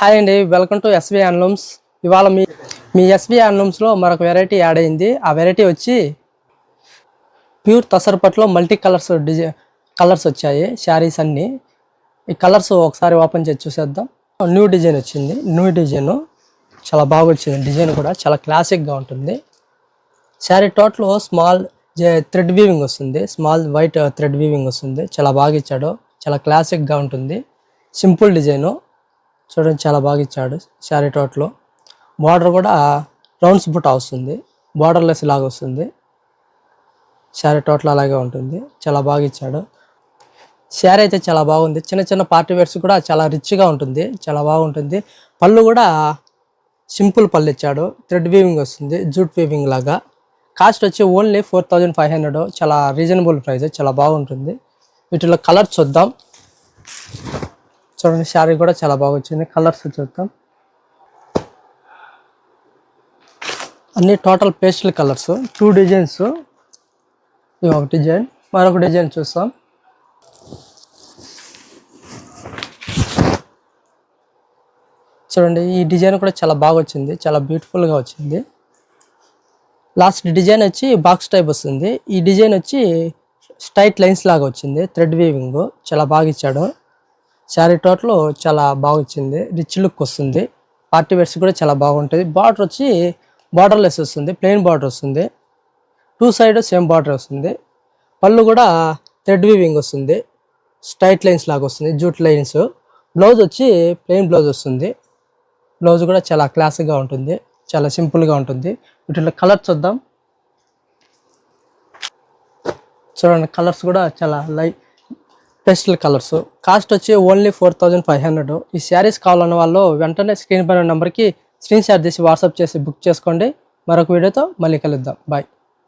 Hi అండి welcome to SB అన్లూమ్స్ ఇవాళ మీ మీ SB అన్లూమ్స్లో మరొక వెరైటీ యాడ్ అయింది. ఆ వెరైటీ వచ్చి ప్యూర్ తసరపట్లో మల్టీ కలర్స్ డిజైన్ కలర్స్ వచ్చాయి శారీస్ అన్నీ. ఈ కలర్స్ ఒకసారి ఓపెన్ చేసి చూసేద్దాం. న్యూ డిజైన్ వచ్చింది. న్యూ డిజైన్ చాలా బాగా వచ్చింది డిజైన్ కూడా చాలా క్లాసిక్గా ఉంటుంది. Sari total small thread weaving వస్తుంది. స్మాల్ వైట్ థ్రెడ్ వీవింగ్ వస్తుంది. చాలా బాగా ఇచ్చాడు. చాలా క్లాసిక్గా ఉంటుంది. Simple design. చూడండి చాలా బాగా ఇచ్చాడు శారీ టోట్లో. బార్డర్ కూడా రౌండ్స్ బుట్ట వస్తుంది. బార్డర్లెస్ లాగా వస్తుంది. శారీ టోటల్ అలాగే ఉంటుంది. చాలా బాగా ఇచ్చాడు. శారీ అయితే చాలా బాగుంది. చిన్న చిన్న పార్టీ వేర్స్ కూడా చాలా రిచ్గా ఉంటుంది. చాలా బాగుంటుంది. పళ్ళు కూడా సింపుల్ పళ్ళు ఇచ్చాడు. థ్రెడ్ వీవింగ్ వస్తుంది. జూట్ వీవింగ్ లాగా. కాస్ట్ వచ్చి only four thousand five hundred చాలా రీజనబుల్ ప్రైస్ చాలా బాగుంటుంది. వీటిలో కలర్ చూద్దాం. చూడండి శారీ కూడా చాలా బాగా వచ్చింది కలర్స్ చూద్దాం. అన్ని total pastel colours two designs ఇది ఒక డిజైన్ మరొక డిజైన్ చూస్తాం చూడండి ఈ డిజైన్ కూడా చాలా బాగా వచ్చింది చాలా బ్యూటిఫుల్గా వచ్చింది. లాస్ట్ డిజైన్ వచ్చి బాక్స్ టైప్ వస్తుంది. ఈ డిజైన్ వచ్చి స్ట్రైట్ లైన్స్ లాగా వచ్చింది. థ్రెడ్ వీవింగ్ చాలా బాగా ఇచ్చాడు. శారీ టోటల్ చాలా బాగా వచ్చింది రిచ్ లుక్ వస్తుంది. పార్టీ వేర్స్ కూడా చాలా బాగుంటుంది. బార్డర్ వచ్చి బార్డర్లెస్ వస్తుంది. ప్లెయిన్ బార్డర్ వస్తుంది. టూ సైడ్ సేమ్ బార్డర్ వస్తుంది. పళ్ళు కూడా థ్రెడ్ వీవింగ్ వస్తుంది. స్ట్రైట్ లైన్స్ లాగా వస్తుంది. Jute lines. బ్లౌజ్ వచ్చి ప్లెయిన్ బ్లౌజ్ వస్తుంది. బ్లౌజ్ కూడా చాలా క్లాసిక్గా ఉంటుంది. చాలా సింపుల్గా ఉంటుంది. వీటిలో కలర్ చూద్దాం. చూడండి కలర్స్ కూడా చాలా లైట్ పెస్టల్ కలర్స్ కాస్ట్ వచ్చి only four thousand five hundred ఈ శారీస్ కావాలన్న వాళ్ళు వెంటనే స్క్రీన్ పైన నెంబర్కి స్క్రీన్ షాట్ తీసి వాట్సాప్ చేసి బుక్ చేసుకోండి. మరొక వీడియోతో మళ్ళీ కలుద్దాం. బాయ్